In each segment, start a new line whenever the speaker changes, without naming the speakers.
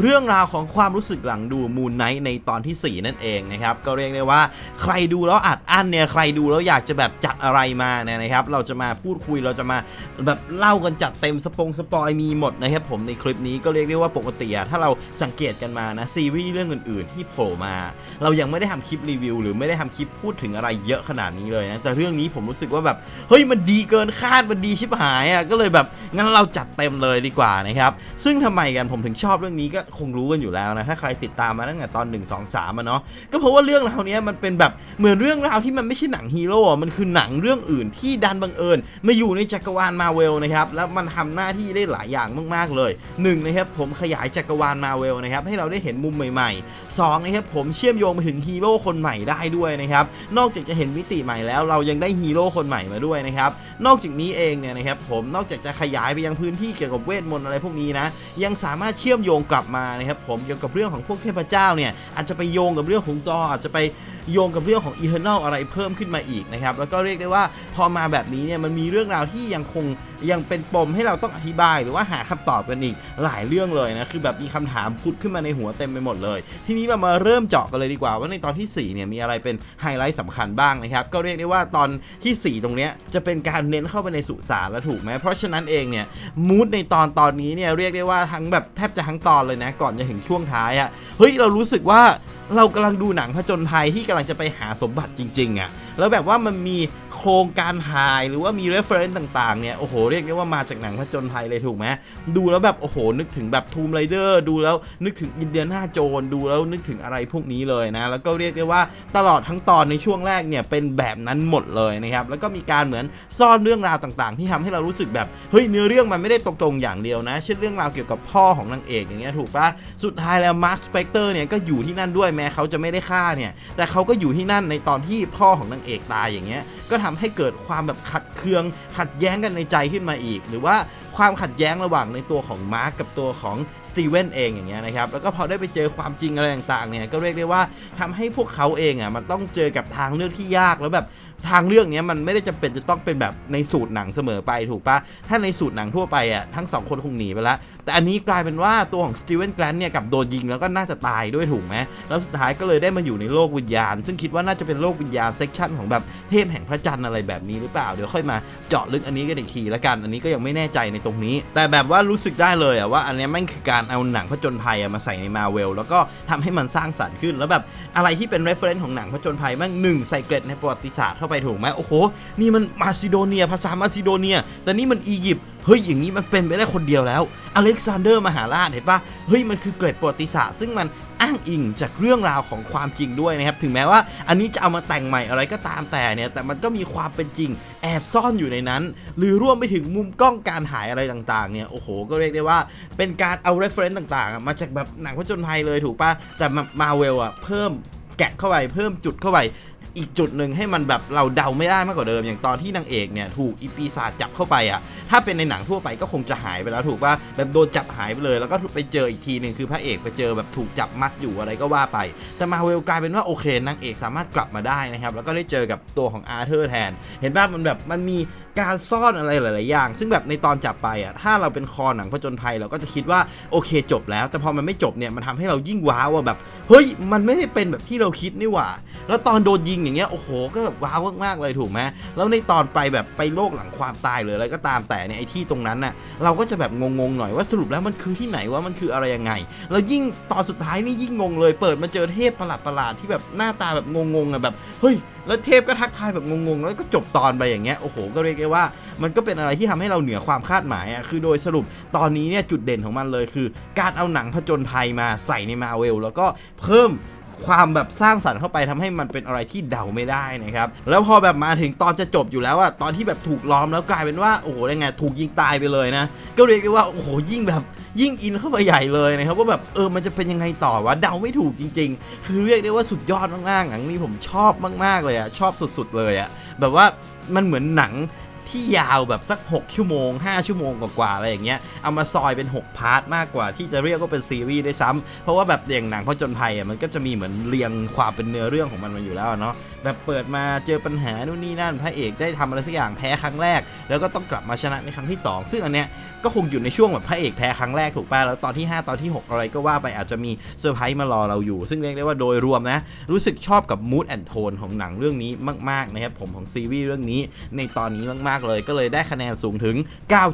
เรื่องราวของความรู้สึกหลังดู Moon Knight ในตอนทีสี่ 4 นั่นเองนะครับ ก็เรียกได้ว่าใครดูแล้วอัดอั้นเนี่ยใครดูแล้วอยากจะแบบจัดอะไรมาเนี่ยนะครับ เราจะมาพูดคุยเราจะมาแบบเล่ากันจัดเต็มสปงสปอยมีหมดนะครับผมในคลิปนี้ก็เรียกได้ว่าปกติอะถ้าเราสังเกตกันมานะซีรีส์เรื่องอื่น ๆ ที่โผล่มา เรายังไม่ได้ทำคลิปรีวิว หรือไม่ได้ทำคลิปพูดถึงอะไรเยอะขนาดนี้เลยนะแต่เรื่องนี้ผมรู้สึกว่าแบบเฮ้ยมันดีเกินคาดมันดีชิบหายอะก็เลยแบบงั้นเราจัดเต็มเลยดีกว่านะครับซึ่งทำไมกันผมถึงชอบเรื่องนี้ก็คงรู้กันอยู่แล้วนะถ้าใครติดตามมาตั้งแต่ตอน 1 2 3อะเนาะก็เพราะว่าเรื่องราวเนี้ยมันเป็นแบบเหมือนเรื่องราวที่มันไม่ใช่หนังฮีโร่มันคือหนังเรื่องอื่นที่ดันบังเอิญมาอยู่ในจักรวาลมาเวลนะครับแล้วมันทำหน้าที่ได้หลายอย่างมากๆเลยหนึ่งนะครับผมขยายจักรวาลมาเวลนะครับให้เราได้เห็นมุมใหม่ๆสองนะครับผมเชื่อมโยงไปถึงฮีโร่คนใหม่ได้ด้วยนะครับนอกจากจะเห็นมิติใหม่แล้ว เรายังได้ฮีโร่คนใหม่มาด้วยนะครับนอกจากนี้เองเนี่ยนะครับผมนอกจากจะขยายไปยังพื้นที่เกี่ยวกับเวทมนต์อะไรพวกนี้นะยังสามารถเชื่อมโยงกลับมานะครับผมเกี่ยวกับเรื่องของพวกเทพเจ้าเนี่ยอาจจะไปโยงกับเรื่องของตออาจจะไปโยงกับเรื่องของอีเทอร์นลอะไรเพิ่มขึ้นมาอีกนะครับ แล้วก็เรียกได้ว่าพอมาแบบนี้เนี่ยมันมีเรื่องราวที่ยังคงยังเป็นปมให้เราต้องอธิบาย หรือว่าหาคำตอบกันอีกหลายเรื่องเลยนะ คือแบบมีคำถามพุดขึ้นมาในหัวเต็มไปหมดเลย ทีนี้เรามาเริ่มเจาะกันเลยดีกว่า ว่าในตอนที่4เนี่ยมีอะไรเป็นไฮไลท์สำคัญบ้างนะครับ ก็เรียกได้ว่าตอนทีสี่ 4 ตรงเนี้ยจะเป็นการเน้นเข้าไปในสุสานแล้วถูกไหมเพราะฉะนั้นเองเนี่ยมูดในตอนตอนนี้เนี่ยเรียกได้ว่าทั้งแบบแทบจะทั้งตอนเลยนะ ก่อนจะถึงช่วงท้ายอะ่ะเฮ้ยเรารู้สึกว่า เรากำลังดูหนังผจญภัยที่กำลังจะไปหาสมบัติจริง ๆอะ่ะแล้วแบบว่ามันมี โครงการถ่ายหรือว่ามี reference ต่างๆเนี่ยโอ้โหเรียกได้ว่ามาจากหนังผจญภัยเลยถูกไหมดูแล้วแบบโอ้โหนึกถึงแบบ Tomb Raider ดูแล้วนึกถึงอินเดียนาโจนดูแล้วนึกถึงอะไรพวกนี้เลยนะ แล้วก็เรียกได้ว่าตลอดทั้งตอนในช่วงแรกเนี่ยเป็นแบบนั้นหมดเลยนะครับแล้วก็มีการเหมือนซ่อนเรื่องราวต่างๆ ที่ทำให้เรารู้สึกแบบเฮ้ยเนื้อเรื่องมันไม่ได้ตรงๆอย่างเดียวนะ เช่นเรื่องราวเกี่ยวกับพ่อของนางเอกอย่างเงี้ยถูกปะสุดท้ายแล้วมาร์คสเปกเตอร์เนี่ยก็อยู่ที่นั่นด้วยแม้เขาจะไม่ได้ฆ่าเนี่ยแต่เขาก็อยู่ที่นั่นในตอนที่พ่อของนางเอกตายอย่างเงี้ย ก็ทำให้เกิดความแบบขัดเคือง ขัดแย้งกันในใจขึ้นมาอีก หรือว่าความขัดแย้งระหว่างในตัวของมาร์กกับตัวของสตีเวนเองอย่างเงี้ยนะครับแล้วก็พอได้ไปเจอความจริงอะไรต่างๆเนี่ยก็เรียกได้ว่าทำให้พวกเขาเองอะมันต้องเจอกับทางเลือกที่ยากแล้วแบบทางเรื่องนี้มันไม่ได้จำเป็นจะต้องเป็นแบบในสูตรหนังเสมอไปถูกปะถ้าในสูตรหนังทั่วไปอะทั้งสองคนคงหนีไปล้วแต่อันนี้กลายเป็นว่าตัวของสตีเวนแกลนเนี่ยกับโดนยิงแล้วก็น่าจะตายด้วยถูกไหมแล้วสุดท้ายก็เลยได้มาอยู่ในโลกวิญญาณ ซึ่งคิดว่าน่าจะเป็นโลกวิญญาณเซกชันของแบบเทพแห่งพระจันทร์อะไรแบบนี้หรือเปล่าเดี๋ยวค่อยมาเจาะลึกอันนี้กันอีกทีละกัน อันนี้ก็ยังไม่แน่ใจในตรงนี้ แต่แบบว่ารู้สึกได้เลยอะว่าอันนี้ม่งคือการเอาหนังผจญภัยมาใส่ในมาเวลแล้วก็ทำให้มันสร้างสรรค์ขึ้น แล้วแบบอะไรที่เป็น reference ของหนังผจญภัยแม่งหนึ่งใส่เกร็ดในประวัติศาสตร์เข้าไปถูกไหมโอ้โหนี่มันมาซิโดเนีย ภาษามาซิโดเนีย แต่นี่มันอียิปต์ เฮ้ยอย่างนี้มันเป็นไปได้คนเดียวแล้วอเล็กซานเดอร์มหาราชเห็นปะเฮ้ยมันคือเกร็ดประวัติศาสตร์ซึ่งมันอ้างอิงจากเรื่องราวของความจริงด้วยนะครับ ถึงแม้ว่าอันนี้จะเอามาแต่งใหม่อะไรก็ตามแต่เนี่ย แต่มันก็มีความเป็นจริงแอบซ่อนอยู่ในนั้น หรือร่วมไปถึงมุมกล้องการถ่ายอะไรต่างๆ เนี่ย โอ้โห ก็เรียกได้ว่าเป็นการเอา reference ต่างๆ มาจากแบบหนังผจญภัยเลยถูกปะแต่มาเวลอะเพิ่มแกะเข้าไปเพิ่มจุดเข้าไป อีกจุดหนึ่งให้มันแบบเราเดาไม่ได้มากกว่าเดิม อย่างตอนที่นางเอกเนี่ยถูกอีปีศาจจับเข้าไปอะถ้าเป็นในหนังทั่วไปก็คงจะหายไปแล้วถูกป่ะแบบโดนจับหายไปเลย แล้วก็ไปเจออีกทีหนึ่งคือพระเอกไปเจอแบบถูกจับมัดอยู่อะไรก็ว่าไป แต่มาเวลกลายเป็นว่าโอเคนางเอกสามารถกลับมาได้นะครับแล้วก็ได้เจอกับตัวของอาร์เธอร์แทน เห็นป่ะมันแบบมันมี การซ่อนอะไรหลาย ๆ อย่าง ซึ่งแบบในตอนจับไปอะถ้าเราเป็นคอหนังผจญภัยเราก็จะคิดว่าโอเคจบแล้ว แต่พอมันไม่จบเนี่ยมันทำให้เรายิ่งว้าวว่าแบบเฮ้ยมันไม่ได้เป็นแบบที่เราคิดนี่หว่า แล้วตอนโดนยิงอย่างเงี้ยโอ้โหก็แบบว้าวมาก ๆ เลยถูกไหมแล้วในตอนไปแบบไปโลกหลังความตายหรืออะไรก็ตามแต่เนี่ยไอ้ที่ตรงนั้นน่ะเราก็จะแบบงง ๆ หน่อยว่าสรุปแล้วมันคือที่ไหนว่ามันคืออะไรยังไง แล้วยิ่งตอนสุดท้ายนี่ยิ่งงงเลย เปิดมาเจอเทพประหลาดๆที่แบบหน้าตาแบบงงๆอะแบบเฮ้ยแล้วเทพก็ทักทายแบบงงๆ แล้วก็จบตอนไปอย่างเงี้ยโอ้โหก็เรียกได้ว่า มันก็เป็นอะไรที่ทำให้เราเหนือความคาดหมายอะคือโดยสรุปตอนนี้เนี่ยจุดเด่นของมันเลยคือ การเอาหนังผจญภัยมาใส่ในมาเวลแล้วก็เพิ่มความแบบสร้างสรรค์เข้าไปทำให้มันเป็นอะไรที่เดาไม่ได้นะครับ แล้วพอแบบมาถึงตอนจะจบอยู่แล้วอะตอนที่แบบถูกล้อมแล้วกลายเป็นว่าโอ้โหยังไงถูกยิงตายไปเลยนะ ก็เรียกได้ว่าโอ้โหยิ่งแบบ ยิ่งอินเข้าไปใหญ่เลยนะครับว่าแบบเออมันจะเป็นยังไงต่อวะเดาไม่ถูกจริง ๆ คือเรียกได้ว่าสุดยอดมากๆหนังนี้ผมชอบมากๆเลยอะชอบสุดๆเลยอะแบบว่ามันเหมือนหนังที่ยาวแบบสัก 6 ชั่วโมง 5 ชั่วโมงกว่าๆอะไรอย่างเงี้ยเอามาซอยเป็น 6 พาร์ทมากกว่าที่จะเรียกว่าเป็นซีรีส์ด้วยซ้ำเพราะว่าแบบอย่างหนังผจญภัยอะมันก็จะมีเหมือนเรียงความเป็นเนื้อเรื่องของมันมาอยู่แล้วเนาะแบบเปิดมาเจอปัญหานู่นนี่นั่นพระเอกได้ทำอะไรสักอย่างแพ้ครั้งแรก แล้วก็ต้องกลับมาชนะในครั้งที่ 2 ซึ่งอันเนี้ย ก็คงอยู่ในช่วงแบบพระเอกแพ้ครั้งแรกถูกป่ะแล้วตอนที่ 5 ตอนที่ 6 อะไรก็ว่าไปอาจจะมีเซอร์ไพรส์มารอเราอยู่ ซึ่งเรียกได้ว่าโดยรวมนะ รู้สึกชอบกับมูดแอนโทนของหนังเรื่องนี้มากๆนะครับผมของซีรีส์เรื่องนี้ในตอนนี้มากๆเลย ก็เลยได้คะแนนสูงถึง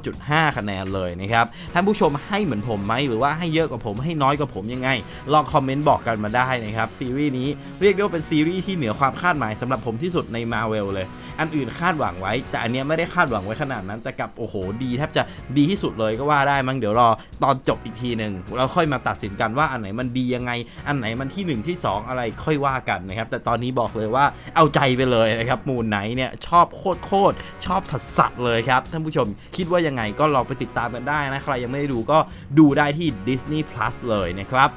9.5 คะแนนเลยนะครับท่านผู้ชมให้เหมือนผมไหมหรือว่าให้เยอะกว่าผมให้น้อยกว่าผมยังไง ลองคอมเมนต์บอกกันมาได้นะครับซีรีส์นี้เรียกได้ว่าเป็นซีรีส์ที่เหนือความคาดหมายสำหรับผมที่สุดในมาเวลเลย อันอื่นคาดหวังไว้ แต่อันเนี้ยไม่ได้คาดหวังไว้ขนาดนั้น แต่กับโอ้โหดีแทบจะดีที่สุดเลยก็ว่าได้มั้งเดี๋ยวรอตอนจบอีกทีหนึ่งเราค่อยมาตัดสินกันว่าอันไหนมันดียังไง อันไหนมันที่ 1 ที่ 2 อะไรค่อยว่ากันนะครับ แต่ตอนนี้บอกเลยว่าเอาใจไปเลยนะครับมูนไหนเนี่ยชอบโคตรโคตรชอบสัสสัสๆเลยครับท่านผู้ชมคิดว่ายังไงก็ลองไปติดตามกันได้นะใครยังไม่ได้ดูก็ดูได้ที่ Disney Plus เลยนะครับ